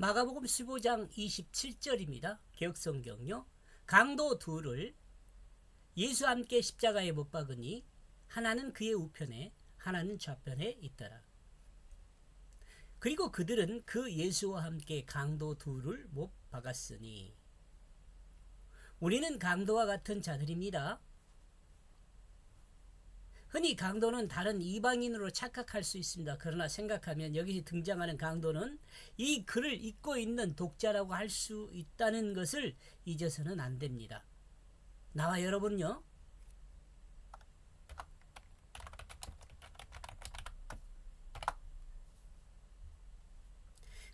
마가복음 15장 27절입니다. 개혁성경요. 강도 둘을 예수 함께 십자가에 못 박으니 하나는 그의 우편에 하나는 좌편에 있더라. 그리고 그들은 그 예수와 함께 강도 둘을 못 박았으니 우리는 강도와 같은 자들입니다. 흔히 강도는 다른 이방인으로 착각할 수 있습니다. 그러나 생각하면 여기 등장하는 강도는 이 글을 읽고 있는 독자라고 할 수 있다는 것을 잊어서는 안 됩니다. 나와 여러분요.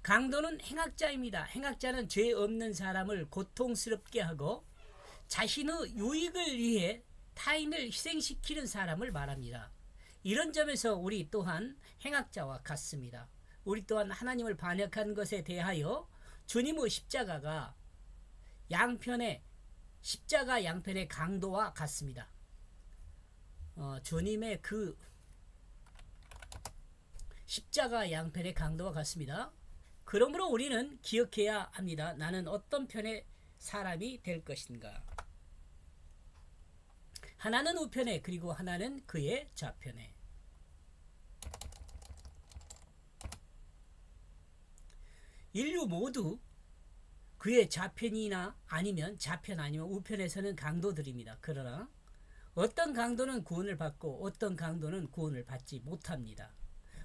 강도는 행악자입니다. 행악자는 죄 없는 사람을 고통스럽게 하고 자신의 유익을 위해 타인을 희생시키는 사람을 말합니다. 이런 점에서 우리 또한 행악자와 같습니다. 우리 또한 하나님을 반역한 것에 대하여 주님의 십자가가 양편의 십자가 양편의 강도와 같습니다. 어, 주님의 그 십자가 양편의 강도와 같습니다. 그러므로 우리는 기억해야 합니다. 나는 어떤 편의 사람이 될 것인가. 하나는 우편에 그리고 하나는 그의 좌편에. 인류 모두 그의 좌편이나 아니면 좌편 아니면 우편에서는 강도들입니다. 그러나 어떤 강도는 구원을 받고 어떤 강도는 구원을 받지 못합니다.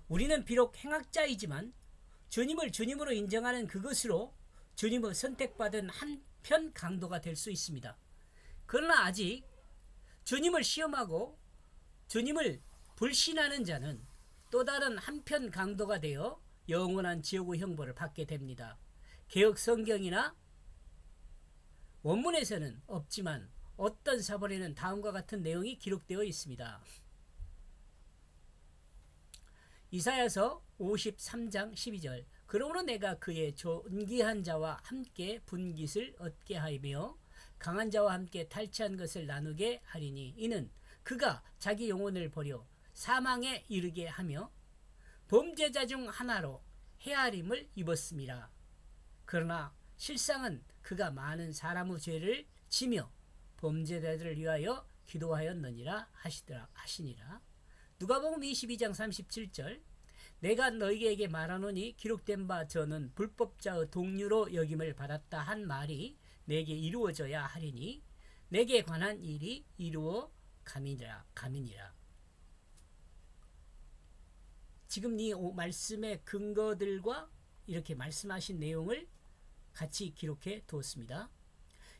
우리는 비록 행악자이지만 주님을 주님으로 인정하는 그것으로 주님을 선택받은 한편 강도가 될 수 있습니다. 그러나 아직 주님을 시험하고 주님을 불신하는 자는 또 다른 한편 강도가 되어 영원한 지옥의 형벌을 받게 됩니다. 개혁 성경이나 원문에서는 없지만 어떤 사본에는 다음과 같은 내용이 기록되어 있습니다. 이사야서 53장 12절 그러므로 내가 그의 존귀한 자와 함께 분깃을 얻게 하며 강한 자와 함께 탈취한 것을 나누게 하리니 이는 그가 자기 영혼을 버려 사망에 이르게 하며 범죄자 중 하나로 헤아림을 입었습니다. 그러나 실상은 그가 많은 사람의 죄를 지며 범죄자들을 위하여 기도하였느니라 하시더라 하시니라. 누가복음 22장 37절 내가 너희에게 말하노니 기록된 바 저는 불법자의 동류로 여김을 받았다 한 말이 내게 이루어져야 하리니 내게 관한 일이 이루어 감이니라 감이니라. 지금 이 말씀의 근거들과 이렇게 말씀하신 내용을 같이 기록해 두었습니다.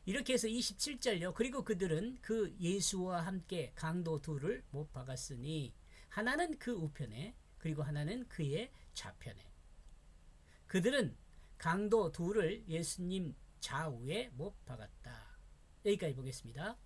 이렇게 해서 27절요. 그리고 그들은 그 예수와 함께 강도 둘을 못 박았으니 하나는 그 우편에 그리고 하나는 그의 좌편에. 그들은 강도 둘을 예수님 좌우에 못 박았다. 여기까지 보겠습니다.